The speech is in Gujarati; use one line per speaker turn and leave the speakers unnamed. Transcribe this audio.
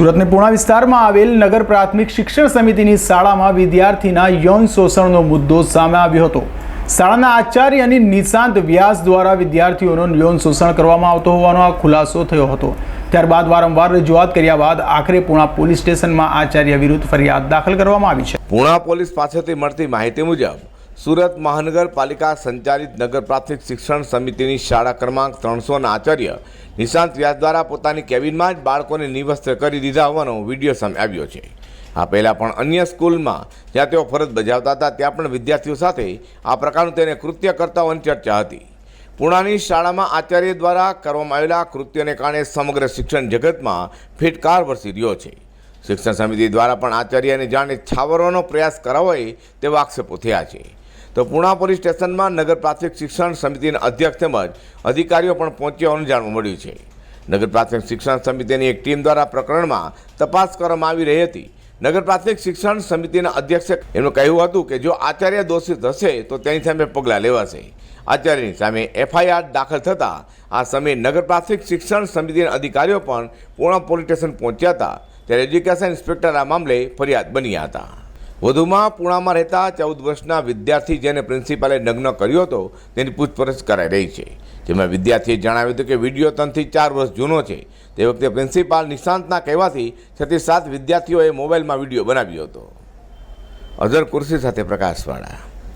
સુરતની પૂણા વિસ્તારમાં આવેલ નગર પ્રાથમિક શિક્ષણ સમિતિની શાળામાં વિદ્યાર્થીના યૌન શોષણનો મુદ્દો સામે આવ્યો હતો. શાળાના આચાર્ય અને નિશાંત વ્યાસ દ્વારા વિદ્યાર્થીઓનું યૌન શોષણ કરવામાં આવતો હોવાનો આ ખુલાસો થયો હતો. ત્યારબાદ વારંવાર રજૂઆત કર્યા બાદ આખરે પૂણા પોલીસ સ્ટેશનમાં આચાર્ય વિરુદ્ધ ફરિયાદ દાખલ કરવામાં આવી છે.
પૂણા પોલીસ પાસેથી મળતી માહિતી મુજબ સુરત મહાનગરપાલિકા સંચાલિત નગર પ્રાથમિક શિક્ષણ સમિતિની શાળા ક્રમાંક ત્રણસોના આચાર્ય નિશાંત વ્યાસ દ્વારા પોતાની કેબિનમાં જ બાળકોને નિવસ્ત્ર કરી દીધા હોવાનો વીડિયો સામે આવ્યો છે. આ પહેલાં પણ અન્ય સ્કૂલમાં જ્યાં તેઓ ફરજ બજાવતા હતા, ત્યાં પણ વિદ્યાર્થીઓ સાથે આ પ્રકારનું તેને કૃત્ય કરતા હોવાની ચર્ચા હતી. પૂણાની શાળામાં આચાર્ય દ્વારા કરવામાં આવેલા કૃત્યને કારણે સમગ્ર શિક્ષણ જગતમાં ફિટકાર વરસી રહ્યો છે. શિક્ષણ સમિતિ દ્વારા પણ આચાર્યને જાણે છાવરવાનો પ્રયાસ કરાવાય તેવા આક્ષેપો થયા છે. તો પૂણા પોલીસ સ્ટેશનમાં નગર પ્રાથમિક શિક્ષણ સમિતિના અધ્યક્ષ તેમજ અધિકારીઓ પણ પહોંચ્યા હોવાનું જાણવા મળ્યું છે. નગર પ્રાથમિક શિક્ષણ સમિતિની એક ટીમ દ્વારા પ્રકરણમાં તપાસ કરવામાં આવી રહી હતી. નગર પ્રાથમિક શિક્ષણ સમિતિના અધ્યક્ષે એમનું કહ્યું હતું કે જો આચાર્ય દોષિત હશે તો તેની સામે પગલાં લેવાશે. આચાર્યની સામે એફઆઈઆર દાખલ થતાં આ સમયે નગર પ્રાથમિક શિક્ષણ સમિતિના અધિકારીઓ પણ પૂર્ણ પોલીસ સ્ટેશન પહોંચ્યા હતા. ત્યારે એજ્યુકેશન ઇન્સ્પેક્ટર આ મામલે ફરિયાદ બન્યા હતા. વધુમાં પૂણામાં રહેતા ચૌદ વર્ષના વિદ્યાર્થી જેને પ્રિન્સિપાલે નગ્ન કર્યો હતો, તેની પૂછપરછ કરાઈ રહી છે. જેમાં વિદ્યાર્થીએ જણાવ્યું હતું કે વીડિયો ત્રણથી ચાર વર્ષ જૂનો છે. તે વખતે પ્રિન્સિપાલ નિશાંતના કહેવાથી છથી સાત વિદ્યાર્થીઓએ મોબાઈલમાં વીડિયો બનાવ્યો હતો. અઝર કુર્સી સાથે પ્રકાશવાળા.